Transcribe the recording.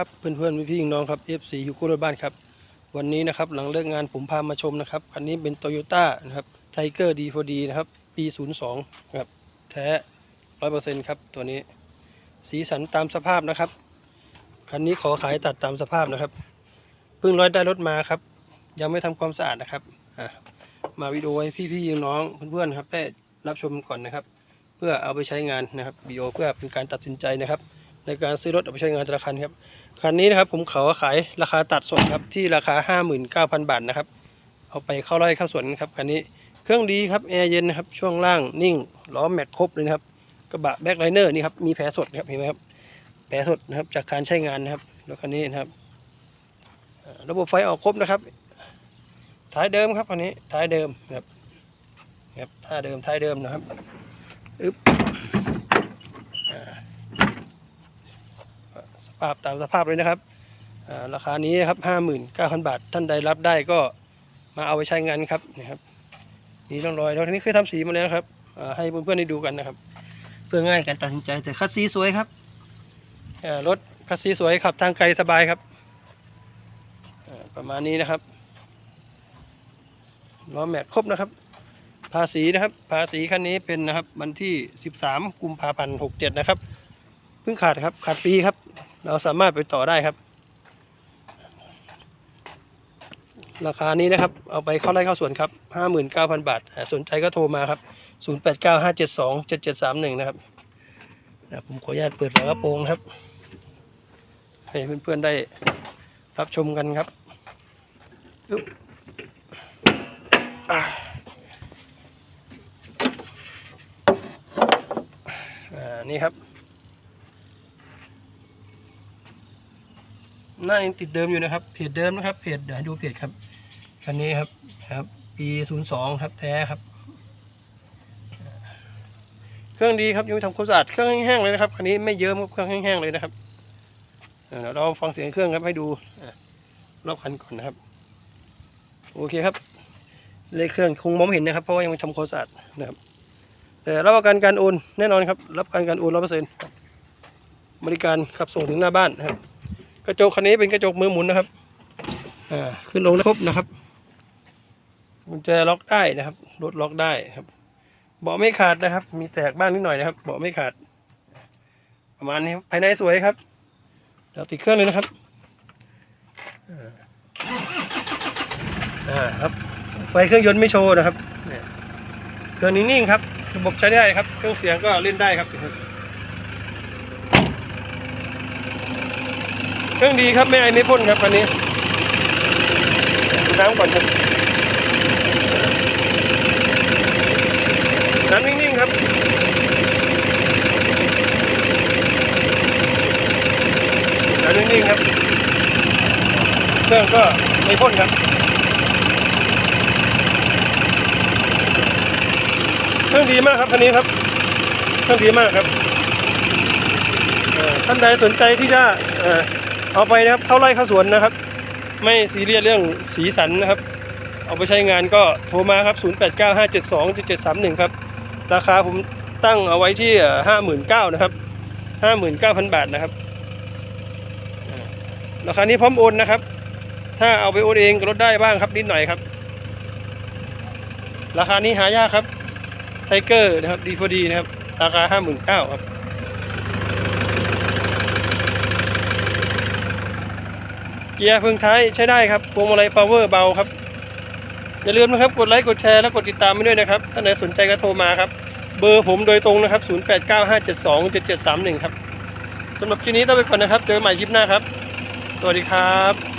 ครับเพื่อนๆพี่ๆน้องครับ F4 ยูโครถบ้านครับ วันนี้นะครับหลังเลิกงานผมพามาชมนะครับ คันนี้เป็น Toyota นะครับ Tiger D4D นะครับ ปี 02นะครับแท้ 100%ครับตัวนี้ สีสันตามสภาพนะครับ คันนี้ขอขายตัดตามสภาพนะครับ เพิ่งร้อยได้รถมาครับ ยังไม่ทำความสะอาดนะครับมาวิดีโอให้พี่ๆน้องเพื่อนๆครับได้รับชมก่อนนะครับ เพื่อเอาไปใช้งานนะครับวิดีโอเพื่อเป็นการตัดสินใจนะครับ ในการซื้อรถเอาไปใช้งานแต่ละคันครับคันนี้นะครับผมเขาขายราคาตัดส่วนครับที่ราคา 59,000 บาทนะครับ เอาไปเข้าไร่เข้าสวนครับคันนี้เครื่องดีครับแอร์เย็นนะครับช่วงล่างนิ่งล้อแม็กครบเลยนะครับกระบะแบ็คไลเนอร์นี่ครับมีแผลสดนะครับเห็นไหมครับแผลสดนะครับจากการใช้งานนะครับรถคันนี้นะครับ ระบบไฟออกครบนะครับท้ายเดิมครับคันนี้ท้ายเดิมครับครับท้ายเดิมท้ายเดิมนะครับอึ๊บอ่า สภาพตามสภาพเลยนะครับราคานี้ครับห้าหมื่นเก้าพันบาท ท่านใดรับได้ก็มาเอาไปใช้งานครับนะครับนี่ร่องรอยแล้วทีนี้เคยทำสีมาแล้วครับให้เพื่อนๆได้ดูกันนะครับ เพื่อง่ายการตัดสินใจแต่คัดสีสวยครับรถคัดสีสวยขับทางไกลสบายครับประมาณนี้นะครับล้อแม็กครบนะครับ ภาษีนะครับ ภาษีคันนี้เป็นนะครับวันที่ 13 กุมภาพันธ์67 นะครับ เพิ่งขาดครับ ขาดปีครับ เราสามารถไปต่อได้ครับ ราคานี้นะครับ เอาไปเข้าไร่เข้าสวนครับห้าหมื่นเก้าพันบาท สนใจก็โทรมาครับศูนย์แปดเก้าห้าเจ็ดสองเจ็ดเจ็ดสามหนึ่งนะครับนะผมขออนุญาตเปิดฝากระโปรงนะครับ ให้เพื่อนๆได้รับชมกันครับอืออ่านี่ครับ หน้ายังติดเดิมอยู่นะครับเพจเดิมนะครับเพจเดี๋ยวให้ดูเพจครับคันนี้ครับครับปีศูนย์สองครับแท้ครับ เครื่องดีครับยังไม่ทำความสะอาดเครื่องแห้งๆเลยนะครับคันนี้ไม่เยิ้มครับเครื่องแห้งๆเลยนะครับเดี๋ยวเราฟังเสียงเครื่องครับให้ดูรอบคันก่อนนะครับ โอเคครับเลขเครื่องคงมองไม่เห็นนะครับ เพราะว่ายังไม่ทำความสะอาดนะครับ แต่รับประกันการโอนแน่นอนครับ รับประกันการโอนร้อยเปอร์เซ็นต์บริการขับส่งถึงหน้าบ้านนะครับ กระจกคันนี้เป็นกระจกมือหมุนนะครับอ่าขึ้นลงได้ครบนะครับกุญแจล็อกได้นะครับรถล็อกได้ครับ เบาะไม่ขาดนะครับ มีแตกบ้างนิดหน่อยนะครับ เบาะไม่ขาด ประมาณนี้ภายในสวยครับเดี๋ยวติดเครื่องเลยนะครับอ่าครับ ไฟเครื่องยนต์ไม่โชว์นะครับเนี่ยเครื่องนิ่งๆครับ ระบบใช้ได้ครับ เครื่องเสียงก็เล่นได้ครับ เค รื่องดีครับไม่ไอไม่พ่นครับคันนี้น้ำก่อนครับน้ำนิ่งๆครับน้ำนิ่งๆครับเครื่องก็ไม่พ่นครับเครื่องดีมากครับคันนี้ครับเครื่องดีมากครับท่านใดสนใจที่จะ เอาไปนะครับเข้าไร่เข้าสวนนะครับ ไม่ซีเรียสเรื่องสีสันนะครับ เอาไปใช้งานก็โทรมาครับ 0895727731 ครับ ราคาผมตั้งเอาไว้ที่ 59,000นะครับ 59,000 บาทนะครับราคานี้พร้อมโอนนะครับ ถ้าเอาไปโอนเองก็ลดได้บ้างครับนิดหน่อยครับ ราคานี้หายากครับไทเกอร์นะครับดีพอดีนะครับ ราคา59,000ครับ เกียร์เพึ่งท้ายใช้ได้ครับพวงมาลัยพาวเวอร์เบาครับ อย่าลืมนะครับกดไลค์กดแชร์และกดติดตามไปด้วยนะครับท่านไหนสนใจก็โทรมาครับ เบอร์ผมโดยตรงนะครับ 0895727731 ครับสำหรับคลิปนี้ต้องไปก่อนนะครับ เจอกันใหม่คลิปหน้าครับ สวัสดีครับ